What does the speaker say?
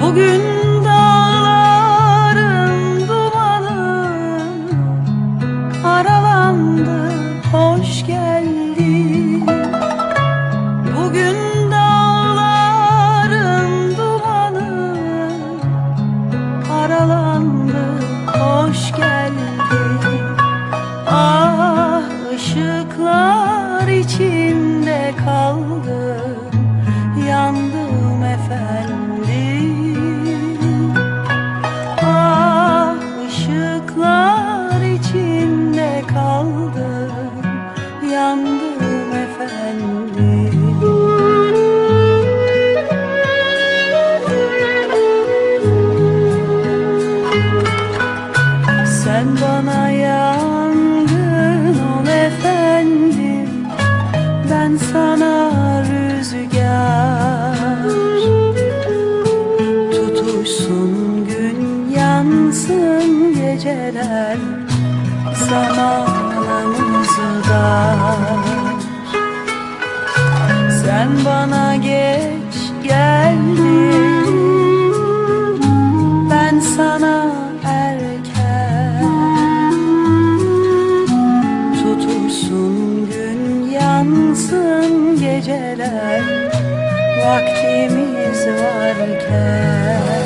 Bugün dağların dumanı aralandı, hoş geldi. Bugün dağların dumanı aralandı, hoş geldi. Ah ışıklar içinde kaldım, yandım efendim. Sen bana yandın ol efendim. Ben sana rüzgar. Tutuşsun gün yansın geceler. Zamanımızda Sen bana geç yansın geceler Vaktimiz varken